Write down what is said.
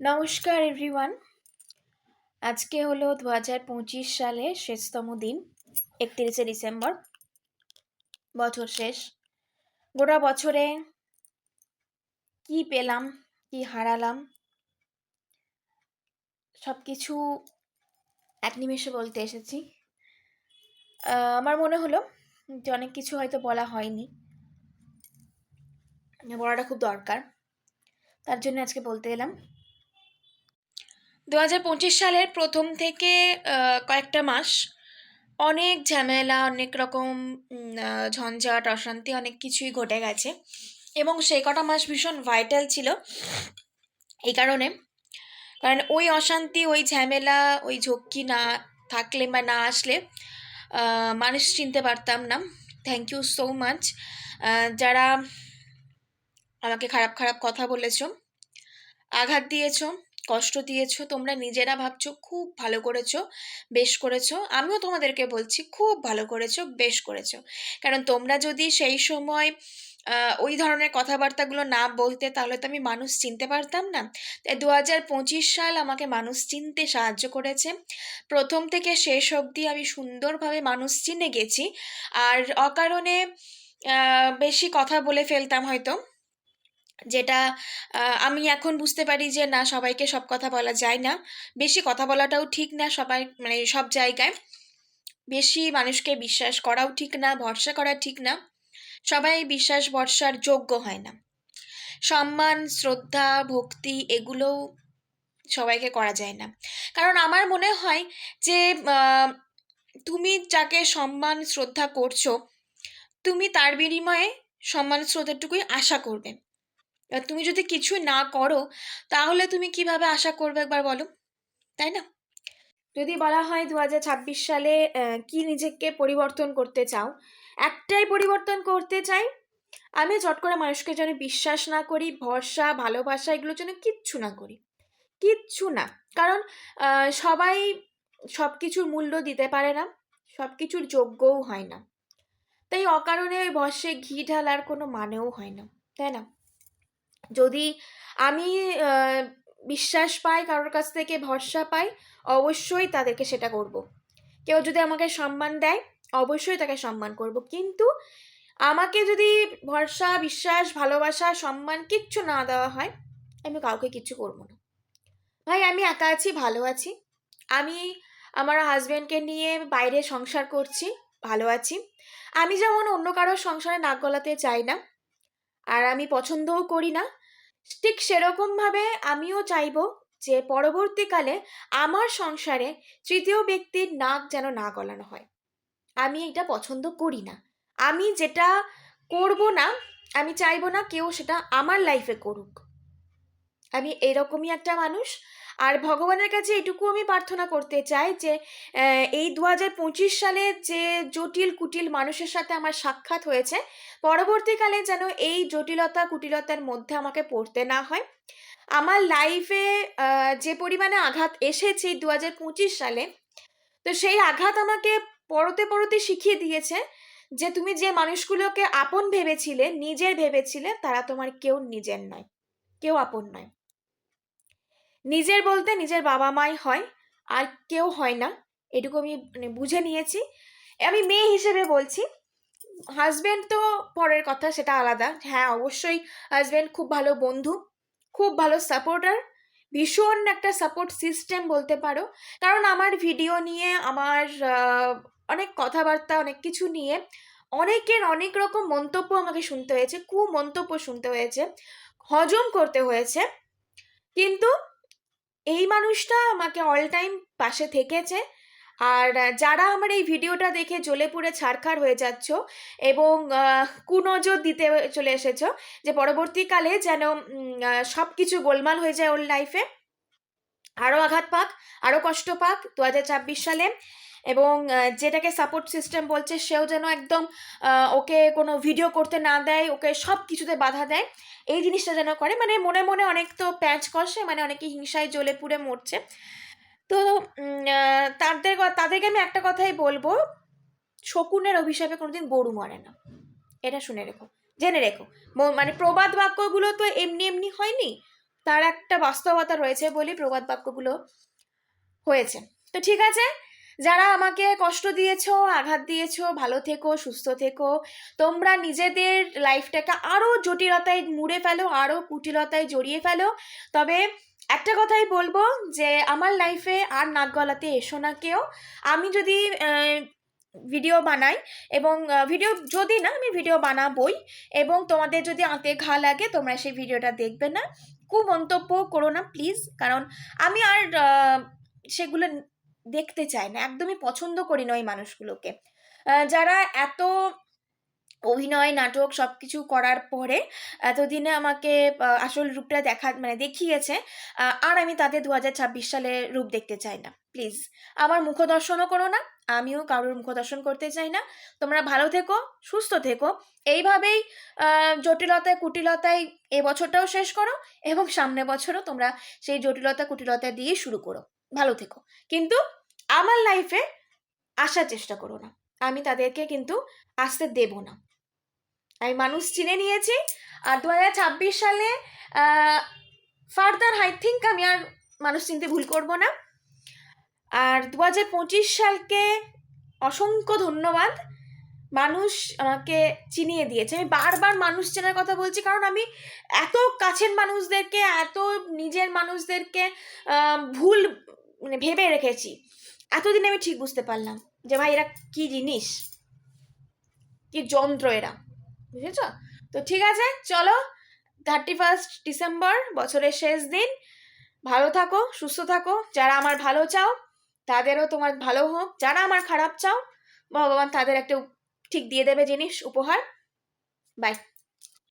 নমস্কার এভরিওয়ান আজকে হলো দু হাজার পঁচিশ সালের শেষতম দিন, একত্রিশে ডিসেম্বর, বছর শেষ। গোটা বছরে কি পেলাম, কি হারালাম সব কিছু এক নিমেষে বলতে এসেছি। আমার মনে হলো যে অনেক কিছু হয়তো বলা হয়নি। বলাটা খুব দরকার। তার জন্য আজকে বলতে এলাম দু হাজার পঁচিশ সালের প্রথম থেকে কয়েকটা মাস অনেক ঝামেলা, অনেক রকম ঝঞ্ঝাট, অশান্তি অনেক কিছুই ঘটে গেছে। এবং সেই কটা মাস ভীষণ ভাইটাল ছিল এই কারণে। কারণ ওই অশান্তি, ওই ঝামেলা, ওই ঝক্কি না থাকলে বা না আসলে মানুষ চিনতে পারতাম না। থ্যাংক ইউ সো মাচ যারা আমাকে খারাপ খারাপ কথা বলেছ, আঘাত দিয়েছ কষ্ট দিয়েছ, তোমরা নিজেরা ভাবছ, খুব ভালো করেছ, বেশ করেছ। আমিও তোমাদেরকে বলছি, খুব ভালো করেছ, বেশ করেছ। কারণ তোমরা যদি সেই সময় ওই ধরনের কথাবার্তাগুলো না বলতে, তাহলে তো আমি মানুষ চিনতে পারতাম না। তাই দু হাজার পঁচিশ সাল আমাকে মানুষ চিনতে সাহায্য করেছে। প্রথম থেকে শেষ অবধি আমি সুন্দরভাবে মানুষ চিনে গেছি। আর অকারণে বেশি কথা বলে ফেলতাম হয়তো। যেটা আমি এখন বুঝতে পারি যে না, সবাইকে সব কথা বলা যায় না। বেশি কথা বলাটাও ঠিক না, সবাই মানে সব জায়গায়। বেশি মানুষকে বিশ্বাস করাও ঠিক না, ভরসা করা ঠিক না। সবাই বিশ্বাস ভরসার যোগ্য হয় না। সম্মান, শ্রদ্ধা, ভক্তি এগুলোও সবাইকে করা যায় না। কারণ আমার মনে হয় যে তুমি যাকে সম্মান, শ্রদ্ধা করছ, তুমি তার বিনিময়ে সম্মান, শ্রদ্ধাটুকুই আশা করবে। এবার তুমি যদি কিছু না করো, তাহলে তুমি কীভাবে আশা করবে একবার বলো? তাই না? যদি বলা হয় দু হাজার ছাব্বিশ সালে কি নিজেকে পরিবর্তন করতে চাও? একটাই পরিবর্তন করতে চাই, আমি চট করে মানুষকে যেন বিশ্বাস না করি, ভরসা, ভালোবাসা, এগুলোর জন্য কিচ্ছু না করি। কিচ্ছু না। কারণ সবাই সব কিছুর মূল্য দিতে পারে না সব কিছুর যোগ্যও হয় না। তাই অকারণে ওই ভস্যে ঘি ঢালার কোনো মানেও হয় না। তাই না? যদি আমি বিশ্বাস পাই, কারোর কাছ থেকে ভরসা পাই, অবশ্যই তাদেরকে সেটা করব। কেউ যদি আমাকে সম্মান দেয়, অবশ্যই তাকে সম্মান করব। কিন্তু আমাকে যদি ভরসা, বিশ্বাস, ভালোবাসা, সম্মান কিচ্ছু না দেওয়া হয়, আমি কাউকে কিচ্ছু করব না। ভাই, আমি একা আছি, ভালো আছি। আমি আমার হাজব্যান্ডকে নিয়ে বাইরে সংসার করছি, ভালো আছি। আমি যেমন অন্য কারোর সংসারে নাক গলাতে চাই না আর আমি পছন্দও করি না। ঠিক সেরকমভাবে আমিও চাইব যে পরবর্তীকালে আমার সংসারে তৃতীয় ব্যক্তির নাক যেন না গলানো হয়। আমি এটা পছন্দ করি না। আমি যেটা করব না, আমি চাইব না কেউ সেটা আমার লাইফে করুক। আমি এরকমই একটা মানুষ। আর ভগবানের কাছে এটুকু আমি প্রার্থনা করতে চাই যে এই দু হাজার পঁচিশ সালে যে জটিল কুটিল মানুষের সাথে আমার সাক্ষাৎ হয়েছে, পরবর্তীকালে যেন এই জটিলতা কুটিলতার মধ্যে আমাকে পড়তে না হয়। আমার লাইফে যে পরিমাণে আঘাত এসেছে দু হাজার পঁচিশ সালে, তো সেই আঘাত আমাকে পরতে পরতে শিখিয়ে দিয়েছে যে তুমি যে মানুষগুলোকে আপন ভেবেছিলে, নিজের ভেবেছিলে, তারা তোমার কেউ নিজের নয়, কেউ আপন নয়। নিজের বলতে নিজের বাবা মাই হয়, আর কেউ হয় না। এটুকু আমি মানে বুঝে নিয়েছি। আমি মেয়ে হিসেবে বলছি হাজব্যান্ড তো পরের কথা, সেটা আলাদা। হ্যাঁ অবশ্যই হাজবেন্ড খুব ভালো বন্ধু, খুব ভালো সাপোর্টার ভীষণ একটা সাপোর্ট সিস্টেম বলতে পারো। কারণ আমার ভিডিও নিয়ে, আমার অনেক কথাবার্তা, অনেক কিছু নিয়ে অনেকের অনেক রকম মন্তব্য আমাকে শুনতে হয়েছে কু মন্তব্য শুনতে হয়েছে, হজম করতে হয়েছে। কিন্তু এই মানুষটা আমাকে অল টাইম পাশে থেকেছে। আর যারা আমার এই ভিডিওটা দেখে জ্বলে পুড়ে ছাড়খাড় হয়ে যাচ্ছ এবং কুনজর দিতে চলে এসেছ যে পরবর্তীকালে যেন সব কিছু গোলমাল হয়ে যায় ওর লাইফে আরও আঘাত পাক আরও কষ্ট পাক দু হাজার ছাব্বিশ সালে। এবং যেটাকে সাপোর্ট সিস্টেম বলছে সেও যেন একদম ওকে কোনো ভিডিও করতে না দেয়, ওকে সব কিছুতে বাধা দেয়, এই জিনিসটা যেন করে। মানে মনে মনে অনেক তো প্যাঁচ কষে মানে অনেকে হিংসায় জ্বলে পুড়ে মরছে। তো তাদের তাদেরকে আমি একটা কথাই বলব, শকুনের অভিশাপে কোনোদিন গরু মরে না। এটা শুনে রেখো, জেনে রেখো। মানে প্রবাদ বাক্যগুলো তো এমনি এমনি হয়নি, তার একটা বাস্তবতা রয়েছে বলেই প্রবাদ বাক্যগুলো হয়েছে। তো ঠিক আছে যারা আমাকে কষ্ট দিয়েছ, আঘাত দিয়েছ, ভালো থেকো, সুস্থ থেকো, তোমরা নিজেদের লাইফটাকে আরও জটিলতায় মুড়ে ফেলো আরও কুটিলতায় জড়িয়ে ফেলো। তবে একটা কথাই বলব যে, আমার লাইফে আর নাক গলাতে এসো না কেউ। আমি যদি ভিডিও বানাই এবং ভিডিও যদি না, আমি ভিডিও বানাবই এবং তোমাদের যদি আঁতে ঘা লাগে, তোমরা সেই ভিডিওটা দেখবে না। কুমন্তব্য করো না প্লিজ কারণ আমি আর সেগুলো দেখতে চাই না, একদমই পছন্দ করি না ওই মানুষগুলোকে। যারা এত অভিনয়, নাটক সব কিছু করার পরে এতদিনে আমাকে আসল রূপটা দেখা মানে দেখিয়েছে আর আমি তাদের দু হাজার ছাব্বিশ সালে রূপ দেখতে চাই না। প্লিজ, আমার মুখদর্শনও করো না, আমিও কারোর মুখদর্শন করতে চাই না। তোমরা ভালো থেকো, সুস্থ থেকো। এইভাবেই জটিলতায় কুটিলতায় এ বছরটাও শেষ করো এবং সামনে বছরও তোমরা সেই জটিলতা কুটিলতা দিয়ে শুরু করো। ভালো থেকো। কিন্তু আমার লাইফে আসার চেষ্টা করো না। আমি তাদেরকে কিন্তু আসতে দেব না। আমি মানুষ চিনে নিয়েছি। আর দু হাজার ছাব্বিশ সালে ফার্দার আই থিঙ্ক আমি আর মানুষ চিনতে ভুল করব না। আর দু হাজার পঁচিশ সালকে অসংখ্য ধন্যবাদ। মানুষ আমাকে চিনিয়ে দিয়েছে। আমি বারবার মানুষ চেনার কথা বলছি কারণ আমি এত কাছের মানুষদেরকে, এত নিজের মানুষদেরকে ভুল মানে ভেবে রেখেছি। এতদিন আমি ঠিক বুঝতে পারলাম যে, ভাই, এরা কি জিনিস? কি যন্ত্র এরা? বুঝেছ? তো ঠিক আছে, চলো। থার্টি ফার্স্ট ডিসেম্বর বছরের শেষ দিন। ভালো থাকো, সুস্থ থাকো। যারা আমার ভালো চাও, তাদেরও তোমার ভালো হোক। যারা আমার খারাপ চাও, ভগবান তাদের একটা ঠিক দিয়ে দেবে জিনিস, উপহার। বাই